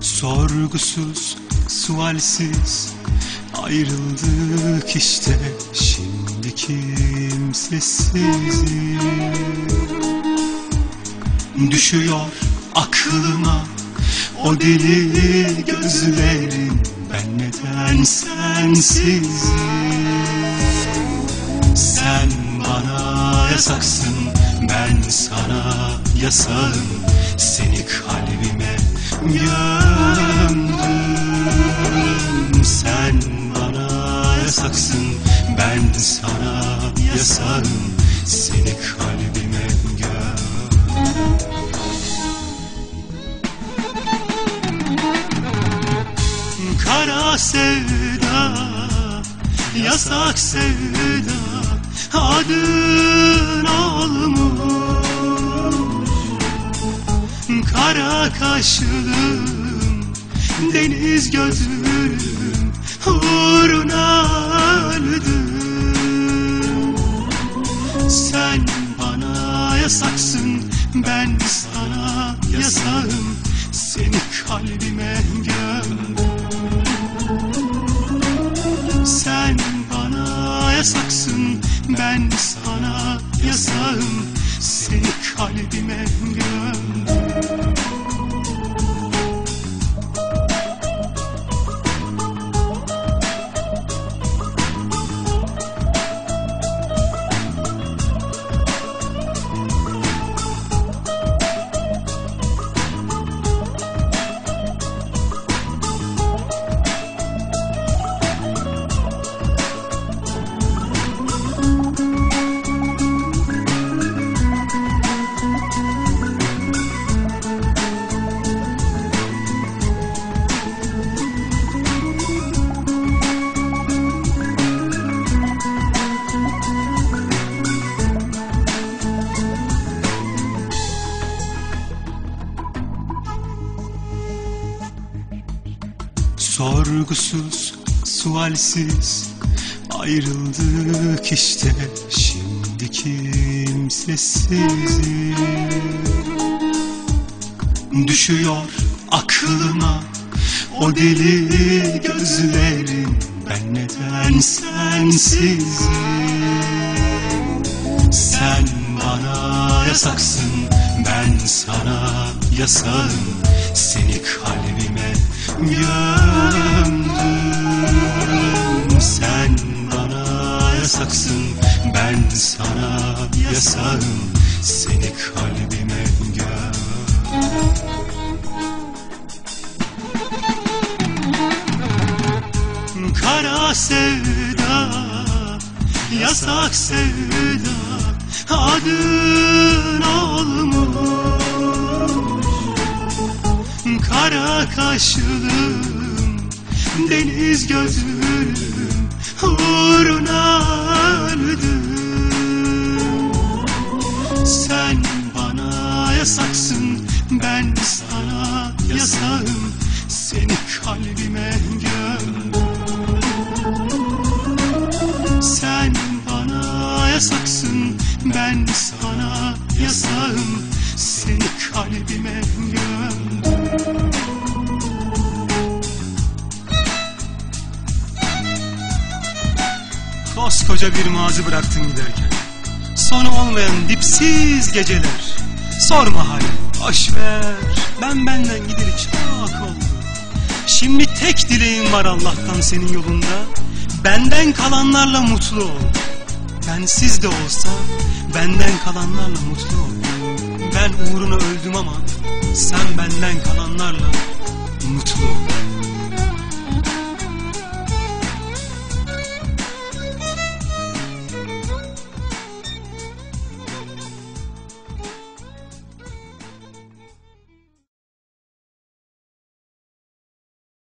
Sorgusuz, sualsiz ayrıldık işte. Şimdi kimsesiziz Düşüyor aklıma o deli gözlerin. Ben neden sensizim? Sen bana yasaksın ben sana yasağım Seni kalbime gömdüm Sen bana yasaksın ben sana yasağım Seni kalbime gömdüm Kara sevda, yasak sevda. Adın olmuş Kara kaşlım, deniz gözlüm Uğruna öldüm. Sen bana yasaksın, ben sana yasağım. Seni kalbime gömdüm. Sen bana yasaksın ben sana yasağım. Seni kalbime Sorgusuz, sualsiz ayrıldık işte. Şimdi kimsesiziz Düşüyor aklıma o deli gözlerin. Ben neden sensizim Sen bana yasaksın ben sana yasağım Seni kalbime gömdüm Sen bana yasaksın ben sana yasağım Seni kalbime gömdüm Kara sevda, yasak sevda Adın olmuş Kara kaşlım, deniz gözlüm Uğruna öldüm. Sen bana yasaksın, ben sana yasağım. Seni kalbime gömdüm Sen bana yasaksın, ben sana yasağım. Seni kalbime gömdüm Koskoca bir mazi bıraktın giderken. Sonu olmayan dipsiz geceler. Sorma hali boş ver. Ben benden gideri çok oldu Şimdi tek dileğim var Allah'tan senin yolunda. Benden kalanlarla mutlu ol. Bensiz de olsa benden kalanlarla mutlu ol. Ben uğruna öldüm ama sen benden kalanlarla mutlu ol